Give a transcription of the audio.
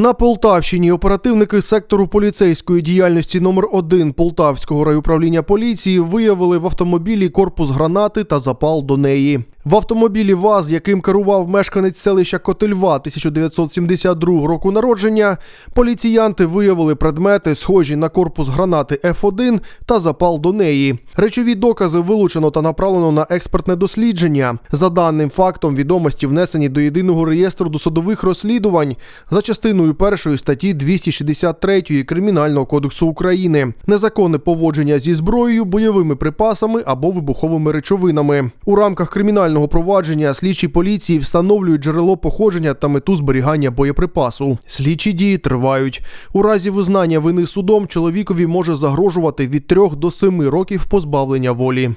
На Полтавщині оперативники сектору поліцейської діяльності номер 1 Полтавського райуправління поліції виявили в автомобілі корпус гранати та запал до неї. В автомобілі ВАЗ, яким керував мешканець селища Котельва 1972 року народження, поліціянти виявили предмети, схожі на корпус гранати F1 та запал до неї. Речові докази вилучено та направлено на експертне дослідження. За даним фактом, відомості внесені до єдиного реєстру досудових розслідувань за частиною першої статті 263 Кримінального кодексу України. Незаконне поводження зі зброєю, бойовими припасами або вибуховими речовинами. У рамках кримінального провадження слідчі поліції встановлюють джерело походження та мету зберігання боєприпасу. Слідчі дії тривають. У разі визнання вини судом чоловікові може загрожувати від 3 до 7 років позбавлення волі.